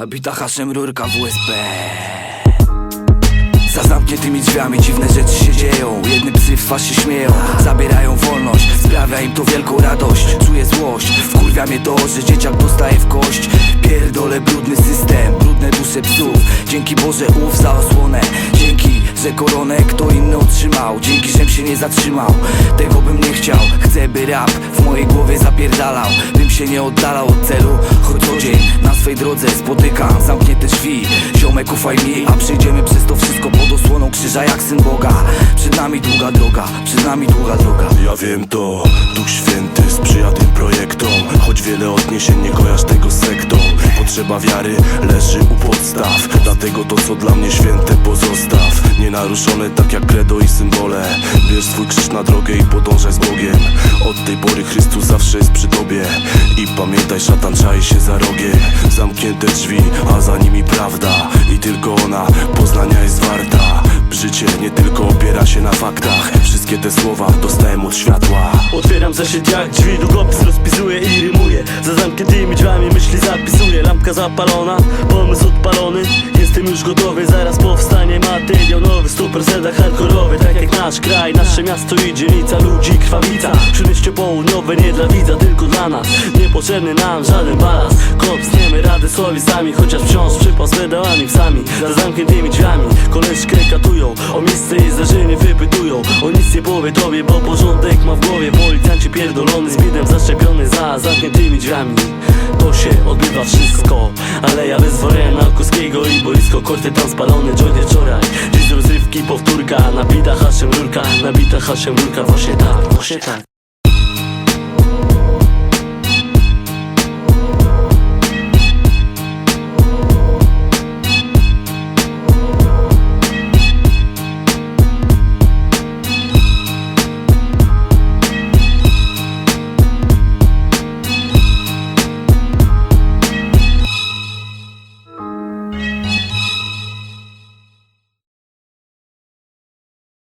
Nabita haszem rurka WSP Za zamkniętymi drzwiami dziwne rzeczy się dzieją. Jedne psy w twarz się śmieją. Zabierają wolność, sprawia im to wielką radość. Czuję złość, wkurwia mnie to, że dzieciak dostaje w kość. Pierdolę brudny system, brudne dusze psów. Dzięki Boże ów za osłonę. Dzięki, że koronę kto inny otrzymał. Dzięki, żem się nie zatrzymał. Tego bym nie chciał. Chcę by rap w mojej głowie zapierdalał. Bym się nie oddalał od celu dzień. Na swej drodze spotykam Zamknięte drzwi, ziomek ufaj mi A przejdziemy przez to wszystko pod osłoną krzyża jak syn Boga. Przed nami długa droga, przed nami długa droga. Ja wiem to, Duch Święty sprzyja tym projektom. Choć wiele odniesień nie kojarz tego sektą. Potrzeba wiary leży u podstaw. Dlatego to co dla mnie święte pozostaw Nienaruszone tak jak credo i symbole. Bierz swój krzyż na drogę i podążaj z Bogiem. Od tej pory Chrystus zawsze jest przy tobie. I pamiętaj szatan czai się za rogiem. Zamknięte drzwi, a za nimi prawda. I tylko ona poznania jest warta. Życie nie tylko opiera się na faktach. Wszystkie te słowa dostałem od światła. Otwieram zeszyt jak drzwi, długopis rozpisuję i rymuję. Za zamkniętymi drzwiami myśli zapisuję Lampka zapalona, pomysł odpalony. Jestem już gotowy, zaraz powstanie materiał nowy. 100% hardkorowy, tak jak nasz kraj. Nasze miasto i dzielnica, ludzi krwawica. Śródmieście południowe nie dla widza, tylko dla nas. Niepotrzebny nam żaden balans. Kopsniemy radę sobie sami, chociaż wciąż przypas wydałami psami Za zamkniętymi drzwiami, koleżkę katują O miejsce i zdarzenie wypytują. O nic nie powie tobie, bo porządek ma w głowie. Policjanci pierdolony, speedem zaszczepiony za zamkniętymi drzwiami. To się odbywa wszystko. Aleja wyzwolenia Naukowskiego i boisko. Korty tam spalony, joint wczoraj. Dziś z rozrywki powtórka Nabita haszem rurka, nabita haszem rurka Właśnie tak, właśnie tak